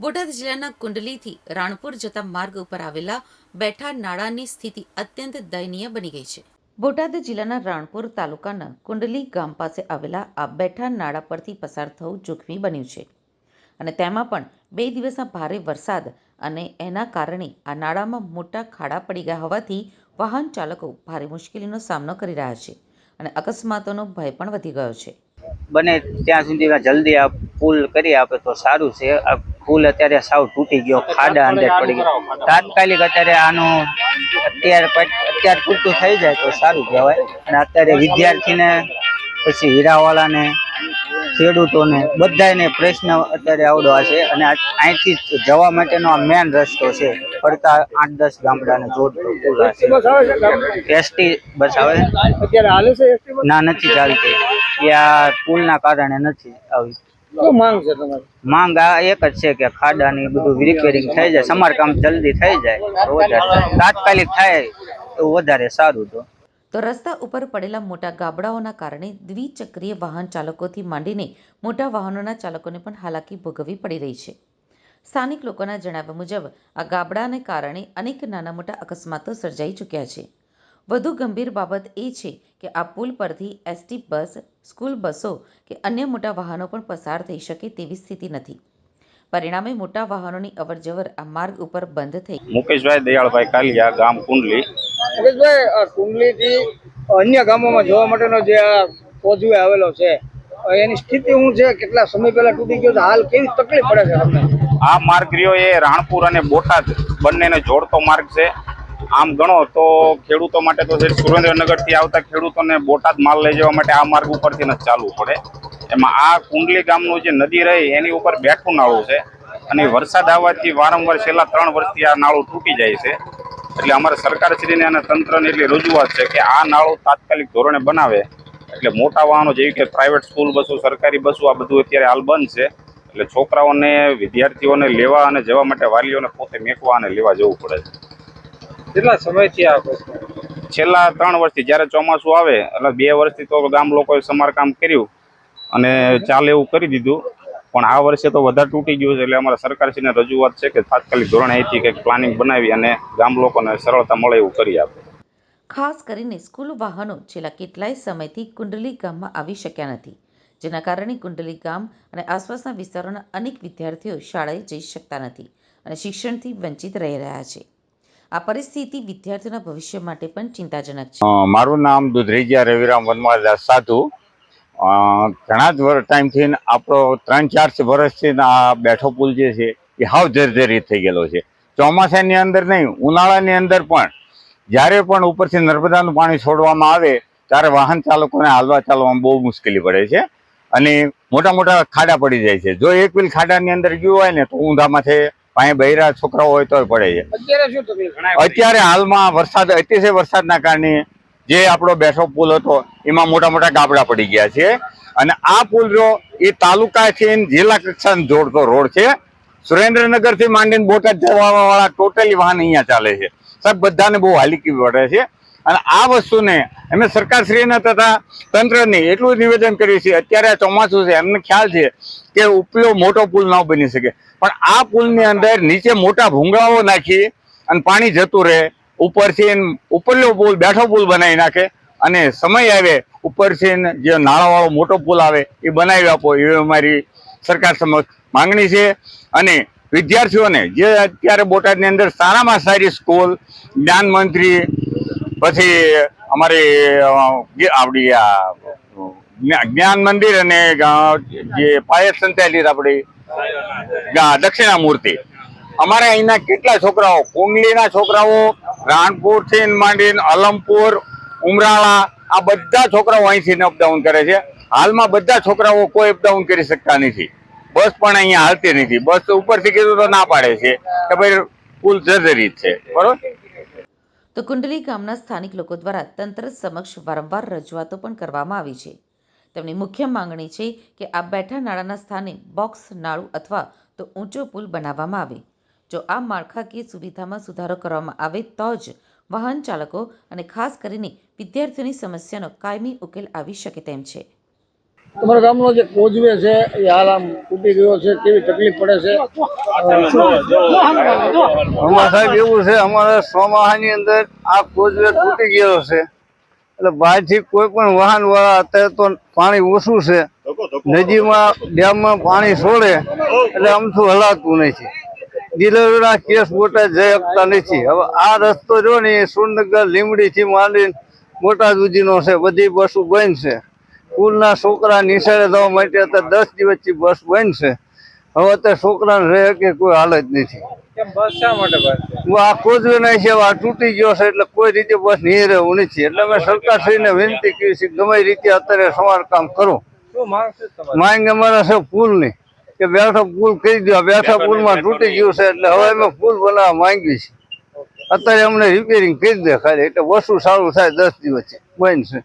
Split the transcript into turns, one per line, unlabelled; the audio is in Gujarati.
બોટાદ જિલ્લાના કુંડલીથી રાણપુર જતા માર્ગ ઉપર આવેલા બેઠા નાળાની સ્થિતિ અત્યંત દયનીય બની ગઈ છે. બોટાદ જિલ્લાના રાણપુર તાલુકાના કુંડલી ગામ પાસે આવેલા આ બેઠા નાળા પરથી પસાર થવું જોખમી બન્યું છે. અને તેમાં પણ બે દિવસના ભારે વરસાદ અને એના કારણે આ નાળામાં મોટા ખાડા પડી ગયા હોવાથી વાહન ચાલકો ભારે મુશ્કેલીનો સામનો કરી રહ્યા છે અને અકસ્માતોનો ભય પણ વધી ગયો છે.
બને ત્યાં સુધી જલ્દી આ પુલ કરી આપે તો સારું છે. પુલ અત્યારે સાવ તૂટી ગયો ખાડા અંદર પડી ગયો. તાત્કાલિક અત્યારે આનું અત્યારે અત્યારે પૂરતું થઈ જાય તો સારું કહેવાય. અને અત્યારે વિદ્યાર્થીને પછી હીરાવાળાને ખેડૂતોને બધાને પ્રશ્ન અત્યારે આવડો છે. અને આ- અહીંથી જવા માટેનો આ મેન રસ્તો છે. પડતા આઠ દસ ગામડાને જોડતો પુલ
બસ આવે
એસટી બસ આવે.
અત્યારે હાલે છે
ના નથી ચાલતી. એ આ પુલના કારણે નથી આવી.
શું માંગ છે તમારી?
માંગ આ એક જ છે કે ખાડાની બધું રિપેરિંગ થઈ જાય સમારકામ જલ્દી થઈ જાય તાત્કાલિક થાય તો વધારે સારું તો.
તો રસ્તા ઉપર પડેલા મોટા ગાબડાઓના કારણે દ્વિચક્રીય વાહન ચાલકોથી માંડીને મોટા વાહનોના ચાલકોને પણ હાલાકી ભોગવવી પડી રહી છે. સ્થાનિક લોકોના જણાવ્યા મુજબ આ ગાબડાને કારણે અનેક નાના મોટા અકસ્માતો સર્જાઈ ચૂક્યા છે. વધુ ગંભીર બાબત એ છે કે આ પુલ પરથી એસટી બસ સ્કૂલ બસો કે અન્ય મોટા વાહનો પણ પસાર થઈ શકે તેવી સ્થિતિ નથી. પરિણામે મોટા વાહનોની અવરજવર આ માર્ગ ઉપર બંધ થઈ
મુકેશભાઈ દયાળભાઈ કાલિયા ગામ કુંડલી.
મુકેશભાઈ આ કુંડલીથી અન્ય ગામોમાં જોવા માટેનો જે આ કોઝવે આવેલો છે અ એની સ્થિતિ શું છે? કેટલા સમય પહેલા તૂટી ગયો હાલ કેવી તકલીફ પડે છે તમને?
આ માર્ગ રહ્યો એ રાણપુર અને બોટાદ બંનેને જોડતો માર્ગ છે. આમ ગણો તો ખેડૂતો માટે તો જે સુરેન્દ્રનગરથી આવતા ખેડૂતોને બોટાદ માલ લઈ જવા માટે આ માર્ગ ઉપરથી જ ચાલવું પડે. એમાં આ કુંડલી ગામનું જે નદી રહી એની ઉપર બેઠું નાળું છે અને વરસાદ આવવાથી વારંવાર છેલ્લા ત્રણ વર્ષથી આ નાળું તૂટી જાય છે. એટલે અમારે સરકારશ્રીને અને તંત્રને એટલી રજૂઆત છે કે આ નાળું તાત્કાલિક ધોરણે બનાવે. એટલે મોટા વાહનો જેવી કે પ્રાઇવેટ સ્કૂલ બસો, સરકારી બસો આ બધું અત્યારે હાલ બંધ છે. એટલે છોકરાઓને, વિદ્યાર્થીઓને લેવા અને જવા માટે વાલીઓને પોતે મેકવા અને લેવા જવું પડે છે.
કેટલા સમયથી આ પ્રશ્ન
છેલ્લા ત્રણ વર્ષથી જ્યારે ચોમાસું આવે એટલે બે વર્ષથી તો ગામ લોકોએ સમારકામ કર્યું અને ચાલે એવું કરી દીધું. પણ આ વર્ષે તો વધારે તૂટી ગયું છે એટલે અમારા સરકારશ્રીને રજૂઆત છે કે તાત્કાલિક ધોરણે અહીંથી કંઈક પ્લાનિંગ બનાવી અને ગામ લોકોને સરળતા મળે એવું કરી આપે.
ખાસ કરીને સ્કૂલ વાહનો છેલ્લા કેટલાય સમયથી કુંડલી ગામમાં આવી શક્યા નથી જેના કારણે કુંડલી ગામ અને આસપાસના વિસ્તારોના અનેક વિદ્યાર્થીઓ શાળાએ જઈ શકતા નથી અને શિક્ષણથી વંચિત રહી રહ્યા છે. આ પરિસ્થિતિ વિદ્યાર્થીઓના ભવિષ્ય માટે પણ ચિંતાજનક છે.
મારું નામ દુધરેજિયા રવિરામ વનમાળદાસ સાધુ. ઘણા જ વર્ષ ટાઈમથી આપણો ત્રણ ચાર વર્ષથી આ બેઠો પુલ જે છે એ હાવ જર્જરિત થઈ ગયેલો છે. ચોમાસાની અંદર નહીં, ઉનાળાની અંદર પણ. જ્યારે પણ ઉપરથી નર્મદાનું પાણી છોડવામાં આવે, ત્યારે વાહન ચાલકોને હાલવા ચાલવામાં બહુ મુશ્કેલી પડે છે. અને મોટા મોટા ખાડા પડી જાય છે. જો એક વ્હીલ ખાડાની અંદર ગયું હોય ને, તો ઊંધામાંથી પાસે બૈરા છોકરાઓ હોય તો પડે છે.
અત્યારે
હાલમાં વરસાદ અતિશય વરસાદના કારણે જે આપણો બેસો પુલ હતો એમાં મોટા મોટા ગાબડા પડી ગયા છે. અને આ પુલ જો એ તાલુકાથી ને જિલ્લા કક્ષાને જોડતો રોડ છે. સુરેન્દ્રનગરથી માંડીને બોટાદ જવા વાળા ટોટલી વાહન અહીંયા ચાલે છે. સાહેબ બધાને બહુ હાલીકી પડે છે. અને આ વસ્તુને અમે સરકારશ્રીને તથા તંત્રને એટલું નિવેદન કરીએ છીએ અત્યારે આ ચોમાસું છે, એમને ખ્યાલ છે કે ઉપલો મોટો પુલ ન બની શકે. પણ આ પુલની અંદર નીચે મોટા ભૂંગળાઓ નાખી અને પાણી જતું રહે, ઉપરથી ઉપરલો પુલ, બેઠો પુલ બનાવી નાખે અને સમય આવે ઉપરથી જે નાળાવાળો મોટો પુલ આવે એ બનાવી આપો એવી અમારી સરકાર સમક્ષ માંગણી છે. અને વિદ્યાર્થીઓને જે અત્યારે બોટાદની અંદર સારામાં સારી સ્કૂલ, જ્ઞાન મંત્રી પછી અમારી આપણી આ જ્ઞા- જ્ઞાન મંદિર અને જે પાયસ સંચાલિત આપણી દક્ષિણા મૂર્તિ અમારે અહીંના કેટલા છોકરાઓ? કુંડલીના છોકરાઓ રાણપુરથી માંડીને અલમપુર, ઉમરાળા, આ બધા છોકરાઓ અહીંથી અપડાઉન કરે છે. હાલમાં બધા છોકરાઓ કોઈ અપડાઉન કરી શકતા નથી. બસ પણ અહીંયા હાલતી નથી. બસ ઉપરથી કીધું તો ના પાડે છે કે ભાઈ પુલ જર્જરિત છે. બરોબર?
તો કુંડલી ગામના સ્થાનિક લોકો દ્વારા તંત્ર સમક્ષ વારંવાર રજૂઆતો પણ કરવામાં આવી છે. તેમની મુખ્ય માંગણી છે કે આ બેઠા નાળાના સ્થાને બોક્સ, નાળું અથવા તો ઊંચો પુલ બનાવવામાં આવે. જો આ માળખાકીય સુવિધામાં સુધારો કરવામાં આવે તો જ વાહન ચાલકો અને ખાસ કરીને વિદ્યાર્થીઓની સમસ્યાનો કાયમી ઉકેલ આવી શકે તેમ છે.
તમારા ગામનો જે કોજવે છે, એ હાલ આમ તૂટી ગયો છે, કેવી તકલીફ પડે છે?
અમારા સાહેબ એવું છે, અમારા સોમાહાની અંદર આ કોજવે તૂટી ગયો છે. એટલે બહારથી કોઈ પણ વાહન વાળા અત્યારે તો પાણી ઓછું છે. નદીમાં ડેમમાં પાણી છોડે, એટલે અમથું હલાતું નથી. ડીલરોના કેસ બોટા જઈ શકતા નથી. હવે આ રસ્તો જો ને એ સુરનગર લીમડીથી માંડીને બોટાદ સુધીનો છે, બધી બસો બંધ છે. સ્કૂલના છોકરા નિશાળે જવા માટે અત્યારે દસ દિવસથી બસ બંધ છે. હવે અત્યારે છોકરાને રહે કે કોઈ હાલત નથી.
બસ માટે બંધ
આ કોઝવે નહીં છે આ તૂટી ગયો છે એટલે કોઈ રીતે બસ નહીં રહેવું નથી. એટલે મેં સરકાર શ્રીને વિનંતી કરી છે ગમે રીતે અત્યારે સમારકામ કરો.
શું માંગ છે તમારી?
માંગ છે પુલની કે બેઠો પુલ કરી દો. બેઠા પુલમાં તૂટી ગયું છે એટલે હવે અમે પુલ બનાવવા માંગીએ છીએ. અત્યારે અમને રિપેરિંગ કરી દે ખાલી એટલે વસ્તુ સારું થાય દસ દિવસ બંધ છે.